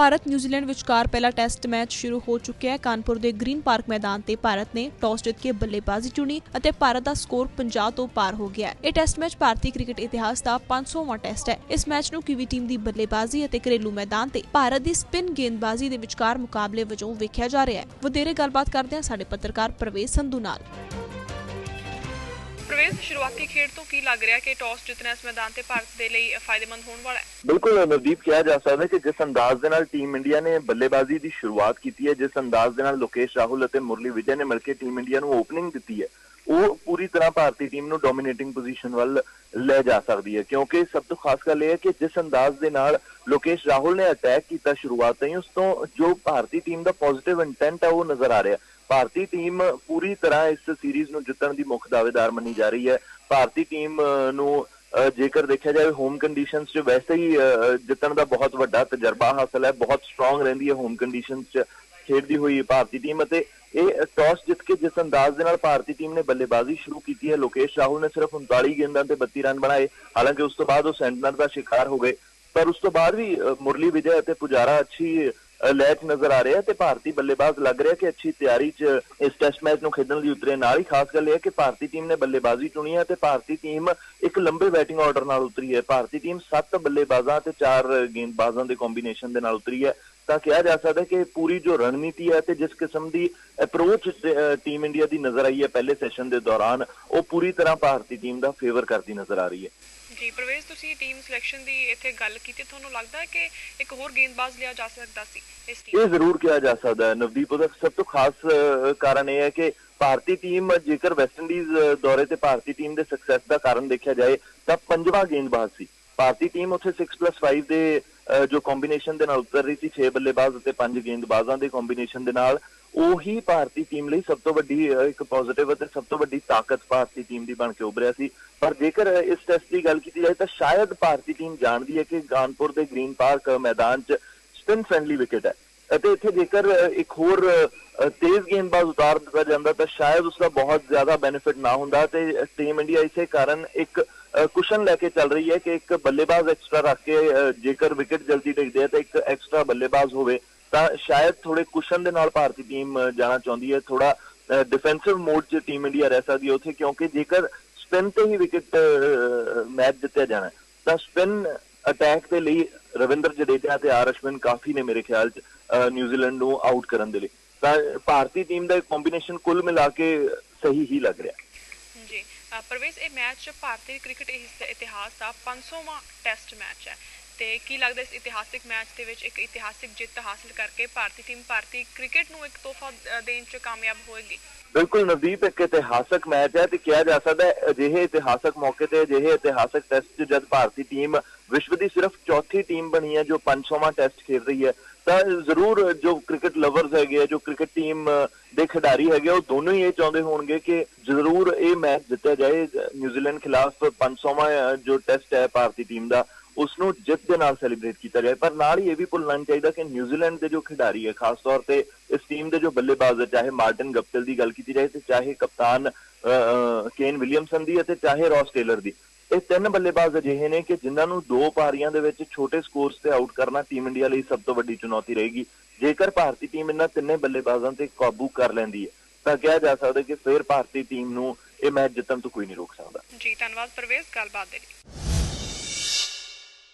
Bharat New Zealand ਵਿਚਕਾਰ ਪਹਿਲਾ test match ਸ਼ੁਰੂ ਹੋ ਚੁੱਕਿਆ ਹੈ। ਕਾਨਪੁਰ ਦੇ ਗ੍ਰੀਨ ਪਾਰਕ ਮੈਦਾਨ ਤੇ ਭਾਰਤ ਨੇ ਟਾਸ ਜਿੱਤ ਕੇ ਬੱਲੇਬਾਜ਼ੀ ਚੁਣੀ ਅਤੇ ਭਾਰਤ ਦਾ ਸਕੋਰ 50 ਤੋਂ ਪਾਰ ਹੋ ਗਿਆ ਇਹ ਟੈਸਟ ਮੈਚ ਭਾਰਤੀ ਕ੍ਰਿਕਟ ਇਤਿਹਾਸ ਦਾ 500ਵਾਂ ਟੈਸਟ ਹੈ। ਇਸ ਮੈਚ ਨੂੰ ਕਿਵੀ ਟੀਮ ਦੀ ਬੱਲੇਬਾਜ਼ੀ ਅਤੇ ਘਰੇਲੂ ਮੈਦਾਨ ਤੇ ਭਾਰਤ ਦੀ ਸਪਿਨ ਗੇਂਦਬਾਜ਼ੀ ਦੇ ਵਿਚਕਾਰ ਮੁਕਾਬਲੇ ਵਜੋਂ ਵੇਖਿਆ ਜਾ ਰਿਹਾ ਹੈ। ਵਧੇਰੇ ਗੱਲਬਾਤ ਕਰਦੇ ਹਾਂ ਸਾਡੇ ਪੱਤਰਕਾਰ ਪ੍ਰਵੇਸ਼ ਸੰਧੂ ਨਾਲ। ਪ੍ਰਵੇਸ਼ ਸ਼ੁਰੂਆਤੀ ਖੇਡ ਤੋਂ ਕੀ ਲੱਗ ਰਿਹਾ ਕਿ ਟਾਸ ਜਿੱਤਣਾ ਇਸ ਮੈਦਾਨ ਤੇ ਭਾਰਤ ਦੇ ਲਈ ਫਾਇਦੇਮੰਦ ਹੋਣ ਵਾਲਾ ਹੈ? ਬਿਲਕੁਲ, ਨਵਦੀਪ, ਕਿਹਾ ਜਾ ਸਕਦਾ ਹੈ ਕਿ ਜਿਸ ਅੰਦਾਜ਼ ਦੇ ਨਾਲ ਟੀਮ ਇੰਡੀਆ ਨੇ ਬੱਲੇਬਾਜ਼ੀ ਦੀ ਸ਼ੁਰੂਆਤ ਕੀਤੀ ਹੈ, ਜਿਸ ਅੰਦਾਜ਼ ਦੇ ਨਾਲ ਲੋਕੇਸ਼ ਰਾਹੁਲ ਅਤੇ ਮੁਰਲੀ ਵਿਜੇ ਨੇ ਮਿਲ ਕੇ ਟੀਮ ਇੰਡੀਆ ਨੂੰ ਓਪਨਿੰਗ ਦਿੱਤੀ ਹੈ, ਉਹ ਪੂਰੀ ਤਰ੍ਹਾਂ ਭਾਰਤੀ ਟੀਮ ਨੂੰ ਡੋਮੀਨੇਟਿੰਗ ਪੋਜੀਸ਼ਨ ਵੱਲ ਲੈ ਜਾ ਸਕਦੀ ਹੈ, ਕਿਉਂਕਿ ਸਭ ਤੋਂ ਖਾਸ ਗੱਲ ਇਹ ਹੈ ਕਿ ਜਿਸ ਅੰਦਾਜ਼ ਦੇ ਨਾਲ ਲੋਕੇਸ਼ ਰਾਹੁਲ ਨੇ ਅਟੈਕ ਕੀਤਾ ਸ਼ੁਰੂਆਤ ਤੋਂ ਹੀ ਉਸ ਤੋਂ ਜੋ ਭਾਰਤੀ ਟੀਮ ਦਾ ਪੋਜ਼ਿਟਿਵ ਇੰਟੈਂਟ ਹੈ ਉਹ ਨਜ਼ਰ ਆ ਰਿਹਾ। ਭਾਰਤੀ ਟੀਮ ਪੂਰੀ ਤਰ੍ਹਾਂ ਇਸ ਸੀਰੀਜ਼ ਨੂੰ ਜਿੱਤਣ ਦੀ ਮੁੱਖ ਦਾਅਵੇਦਾਰ ਮੰਨੀ ਜਾ ਰਹੀ ਹੈ। ਭਾਰਤੀ ਟੀਮ ਨੂੰ ਅਹ, ਜੇਕਰ ਦੇਖਿਆ ਜਾਵੇ ਹੋਮ ਕੰਡੀਸ਼ਨਸ 'ਚ ਵੈਸੇ ਹੀ ਜਿੱਤਣ ਦਾ ਬਹੁਤ ਵੱਡਾ ਤਜਰਬਾ ਹਾਸਲ ਹੈ ਬਹੁਤ ਸਟਰੋਂਗ ਰਹਿੰਦੀ ਹੈ ਹੋਮ ਕੰਡੀਸ਼ਨਸ 'ਚ ਖੇਡਦੀ ਹੋਈ ਭਾਰਤੀ ਟੀਮ ਅਤੇ ਇਹ ਟਾਸ ਜਿੱਤ ਕੇ ਜਿਸ ਅੰਦਾਜ਼ ਦੇ ਨਾਲ ਭਾਰਤੀ ਟੀਮ ਨੇ ਬੱਲੇਬਾਜ਼ੀ ਸ਼ੁਰੂ ਕੀਤੀ ਹੈ ਲੋਕੇਸ਼ ਰਾਹੁਲ ਨੇ ਸਿਰਫ 39 ਗੇਂਦਾਂ ਤੇ 32 ਰਨ ਬਣਾਏ। ਹਾਲਾਂਕਿ ਉਸ ਤੋਂ ਬਾਅਦ ਉਹ ਸੈਂਟਨਰ ਦਾ ਸ਼ਿਕਾਰ ਹੋ ਗਏ। ਪਰ ਉਸ ਤੋਂ ਬਾਅਦ ਵੀ ਮੁਰਲੀ ਵਿਜੇ ਅਤੇ ਪੁਜਾਰਾ ਅੱਛੀ ਅਹ, ਲੈਚ ਨਜ਼ਰ ਆ ਰਿਹਾ ਤੇ ਭਾਰਤੀ ਬੱਲੇਬਾਜ਼ ਲੱਗ ਰਿਹਾ ਕਿ ਅੱਛੀ ਤਿਆਰੀ 'ਚ ਇਸ ਟੈਸਟ ਮੈਚ ਨੂੰ ਖੇਡਣ ਲਈ ਉਤਰੇ। ਨਾਲ ਹੀ ਖਾਸ ਗੱਲ ਇਹ ਹੈ ਕਿ ਭਾਰਤੀ ਟੀਮ ਨੇ ਬੱਲੇਬਾਜ਼ੀ ਚੁਣੀ ਹੈ ਤੇ ਭਾਰਤੀ ਟੀਮ ਇੱਕ ਲੰਬੇ ਬੈਟਿੰਗ ਆਰਡਰ ਨਾਲ ਉਤਰੀ ਹੈ। ਭਾਰਤੀ ਟੀਮ 7 ਬੱਲੇਬਾਜ਼ਾਂ ਤੇ 4 ਗੇਂਦਬਾਜ਼ਾਂ ਦੇ ਕੰਬੀਨੇਸ਼ਨ ਦੇ ਨਾਲ ਉਤਰੀ ਹੈ। ਤਾਂ ਕਿਹਾ ਜਾ ਸਕਦਾ ਕਿ ਪੂਰੀ ਜੋ ਰਣਨੀਤੀ ਹੈ ਤੇ ਜਿਸ ਕਿਸਮ ਦੀ ਅਪਰੋਚ ਟੀਮ ਇੰਡੀਆ ਦੀ ਨਜ਼ਰ ਆਈ ਹੈ ਪਹਿਲੇ ਸੈਸ਼ਨ ਦੇ ਦੌਰਾਨ ਉਹ ਪੂਰੀ ਤਰ੍ਹਾਂ ਭਾਰਤੀ ਟੀਮ ਦਾ ਫੇਵਰ ਕਰਦੀ ਨਜ਼ਰ ਆ ਰਹੀ ਹੈ। ਜੀ ਪ੍ਰਵੇਸ਼ ਤੁਸੀਂ ਟੀਮ ਸਿਲੈਕਸ਼ਨ ਦੀ ਇੱਥੇ ਗੱਲ ਕੀਤੀ ਤੁਹਾਨੂੰ ਲੱਗਦਾ ਹੈ ਕਿ ਇੱਕ ਹੋਰ ਗੇਂਦਬਾਜ਼ ਲਿਆ ਜਾ ਸਕਦਾ ਸੀ ਇਸ ਟੀਮ ਇਹ ਜ਼ਰੂਰ ਕਿਹਾ ਜਾ ਸਕਦਾ ਹੈ। ਨਵਦੀਪ ਉਹਦਾ ਸਭ ਤੋਂ ਖਾਸ ਕਾਰਨ ਇਹ ਹੈ ਕਿ ਭਾਰਤੀ ਟੀਮ ਜੇਕਰ ਵੈਸਟ ਇੰਡੀਜ਼ ਦੌਰੇ ਤੇ ਭਾਰਤੀ ਟੀਮ ਦੇ ਸਕਸੈਸ ਦਾ ਕਾਰਨ ਦੇਖਿਆ ਜਾਏ ਤਾਂ ਪੰਜਵਾਂ ਗੇਂਦਬਾਜ਼ ਸੀ। ਭਾਰਤੀ ਟੀਮ ਉੱਥੇ 6+5 ਦੇ ਜੋ ਕੰਬੀਨੇਸ਼ਨ ਦੇ ਨਾਲ ਉਤਰ ਰਹੀ ਸੀ 6 ਬੱਲੇਬਾਜ਼ ਅਤੇ 5 ਗੇਂਦਬਾਜ਼ਾਂ ਦੇ ਕੰਬੀਨੇਸ਼ਨ ਦੇ ਨਾਲ, ਉਹੀ ਭਾਰਤੀ ਟੀਮ ਲਈ ਸਭ ਤੋਂ ਵੱਡੀ ਇੱਕ ਪੋਜ਼ਿਟਿਵ ਅਤੇ ਸਭ ਤੋਂ ਵੱਡੀ ਤਾਕਤ ਭਾਰਤੀ ਟੀਮ ਦੀ ਬਣ ਕੇ ਉਭਰਿਆ ਸੀ। ਪਰ ਜੇਕਰ ਇਸ ਟੈਸਟ ਦੀ ਗੱਲ ਕੀਤੀ ਜਾਏ ਤਾਂ ਸ਼ਾਇਦ ਭਾਰਤੀ ਟੀਮ ਜਾਣਦੀ ਹੈ ਕਿ ਗਾਨਪੁਰ ਦੇ ਗ੍ਰੀਨ ਪਾਰਕ ਮੈਦਾਨ 'ਚ ਸਪਿਨ ਫ੍ਰੈਂਡਲੀ ਵਿਕਟ ਹੈ। ਅਤੇ ਇੱਥੇ ਜੇਕਰ ਇੱਕ ਹੋਰ ਤੇਜ਼ ਗੇਂਦਬਾਜ਼ ਉਤਾਰ ਦਿੱਤਾ ਜਾਂਦਾ ਤਾਂ ਸ਼ਾਇਦ ਉਸ ਦਾ ਬਹੁਤ ਜ਼ਿਆਦਾ ਬੈਨੀਫਿਟ ਨਾ ਹੁੰਦਾ ਤੇ ਟੀਮ ਇੰਡੀਆ ਇਸੇ ਕਾਰਨ ਇੱਕ ਕੁਸ਼ਨ ਲੈ ਕੇ ਚੱਲ ਰਹੀ ਹੈ ਕਿ ਇੱਕ ਬੱਲੇਬਾਜ਼ ਐਕਸਟਰਾ ਰੱਖ ਕੇ ਜੇਕਰ ਵਿਕਟ ਜਲਦੀ ਡਿੱਗਦੇ ਆ ਤਾਂ ਇੱਕ ਐਕਸਟਰਾ ਬੱਲੇਬਾਜ਼ ਹੋਵੇ ਤਾਂ ਸ਼ਾਇਦ ਥੋੜੇ ਕੁਸ਼ਨ ਦੇ ਨਾਲ ਭਾਰਤੀ ਟੀਮ ਜਾਣਾ ਚਾਹੁੰਦੀ ਹੈ। ਥੋੜਾ ਡਿਫੈਂਸਿਵ ਮੋਡ 'ਚ ਟੀਮ ਇੰਡੀਆ ਰਹਿ ਸਕਦੀ ਹੈ ਉੱਥੇ ਕਿਉਂਕਿ ਜੇਕਰ ਸਪਿਨ ਤੇ ਹੀ ਵਿਕਟ ਮੈਚ ਜਿੱਤਿਆ ਜਾਣਾ ਤਾਂ ਸਪਿਨ ਅਟੈਕ ਦੇ ਲਈ ਰਵਿੰਦਰ ਜਡੇਜਾ ਤੇ ਆਰ ਅਸ਼ਵਿਨ ਕਾਫੀ ਨੇ ਮੇਰੇ ਖਿਆਲ 'ਚ ਅ, ਨਿਊਜ਼ੀਲੈਂਡ ਨੂੰ ਆਊਟ ਕਰਨ ਦੇ ਲਈ। ਤਾਂ ਭਾਰਤੀ ਟੀਮ ਦਾ ਕੰਬੀਨੇਸ਼ਨ ਕੁੱਲ ਮਿਲਾ ਕੇ ਸਹੀ ਹੀ ਲੱਗ ਰਿਹਾ। ਪ੍ਰਵੇਸ਼ ਇਹ ਮੈਚ ਭਾਰਤੀ ਕ੍ਰਿਕਟ ਇਤਿਹਾਸ ਦਾ 500ਵਾਂ ਟੈਸਟ ਮੈਚ ਹੈ। ਤੇ ਕੀ ਲੱਗਦਾ ਇਸ ਇਤਿਹਾਸਿਕ ਮੈਚ ਦੇ ਵਿੱਚ ਇੱਕ ਇਤਿਹਾਸਿਕ ਜਿੱਤ ਹਾਸਲ ਕਰਕੇ ਭਾਰਤੀ ਟੀਮ ਭਾਰਤੀ ਕ੍ਰਿਕਟ ਨੂੰ ਇੱਕ ਤੋਹਫਾ ਦੇਣ 'ਚ ਕਾਮਯਾਬ ਹੋਏਗੀ? ਬਿਲਕੁਲ ਨਵਦੀਪ ਇੱਕ ਇਤਿਹਾਸਕ ਮੈਚ ਹੈ ਤੇ ਕਿਹਾ ਜਾ ਸਕਦਾ ਹੈ ਅਜਿਹੇ ਇਤਿਹਾਸਕ ਮੌਕੇ ਤੇ ਅਜਿਹੇ ਇਤਿਹਾਸਕ ਟੈਸਟ 'ਚ ਜਦ ਭਾਰਤੀ ਟੀਮ ਵਿਸ਼ਵ ਦੀ ਸਿਰਫ ਚੌਥੀ ਟੀਮ ਬਣੀ ਹੈ ਜੋ 500ਵਾਂ ਟੈਸਟ ਖੇਡ ਰਹੀ ਹੈ ਤਾਂ ਜ਼ਰੂਰ ਜੋ ਕ੍ਰਿਕਟ ਲਵਰਸ ਹੈਗੇ ਆ ਜੋ ਕ੍ਰਿਕਟ ਟੀਮ ਦੇ ਖਿਡਾਰੀ ਹੈਗੇ ਆ, ਉਹ ਦੋਨੋਂ ਹੀ ਇਹ ਚਾਹੁੰਦੇ ਹੋਣਗੇ ਕਿ ਜ਼ਰੂਰ ਇਹ ਮੈਚ ਜਿੱਤਿਆ ਜਾਏ ਨਿਊਜ਼ੀਲੈਂਡ ਖਿਲਾਫ 500ਵਾਂ ਜੋ ਟੈਸਟ ਹੈ ਭਾਰਤੀ ਟੀਮ ਦਾ ਉਸ ਨੂੰ ਜਿੱਤ ਦੇ ਨਾਲ ਸੈਲੀਬ੍ਰੇਟ ਕੀਤਾ ਜਾਏ। ਪਰ ਨਾਲ ਹੀ ਇਹ ਵੀ ਭੁੱਲਣਾ ਨਹੀਂ ਚਾਹੀਦਾ ਕਿ ਨਿਊਜ਼ੀਲੈਂਡ ਦੇ ਜੋ ਖਿਡਾਰੀ ਹੈ, ਖਾਸ ਤੌਰ ਤੇ ਇਸ ਟੀਮ ਦੇ ਜੋ ਬੱਲੇਬਾਜ਼ ਹੈ, ਚਾਹੇ ਮਾਰਟਨ ਗਪਟਿਲ ਦੀ ਗੱਲ ਕੀਤੀ ਜਾਏ ਤੇ ਚਾਹੇ ਕਪਤਾਨ ਕੇਨ ਵਿਲੀਅਮਸਨ ਦੀ ਅਤੇ ਚਾਹੇ ਰੌਸ ਟੇਲਰ ਦੀ। ਇਹ ਤਿੰਨ ਬੱਲੇਬਾਜ਼ ਅਜਿਹੇ ਨੇ ਕਿ ਜਿਨ੍ਹਾਂ ਨੂੰ ਦੋ ਪਾਰੀਆਂ ਦੇ ਵਿੱਚ ਛੋਟੇ ਸਕੋਰਸ ਤੇ ਆਊਟ ਕਰਨਾ ਟੀਮ ਇੰਡੀਆ ਲਈ ਸਭ ਤੋਂ ਵੱਡੀ ਚੁਣੌਤੀ ਰਹੇਗੀ। ਜੇਕਰ ਭਾਰਤੀ ਟੀਮ ਇਹਨਾਂ ਤਿੰਨੇ ਬੱਲੇਬਾਜ਼ਾਂ ਤੇ ਕਾਬੂ ਕਰ ਲੈਂਦੀ ਹੈ, ਤਾਂ ਕਿਹਾ ਜਾ ਸਕਦਾ ਕਿ ਫਿਰ ਭਾਰਤੀ ਟੀਮ ਨੂੰ ਇਹ ਮੈਚ ਜਿੱਤਣ ਤੋਂ ਕੋਈ ਨਹੀਂ ਰੋਕ ਸਕਦਾ। ਜੀ, ਧੰਨਵਾਦ ਪ੍ਰਵੇਸ਼, ਗੱਲਬਾਤ ਦੇ ਲਈ।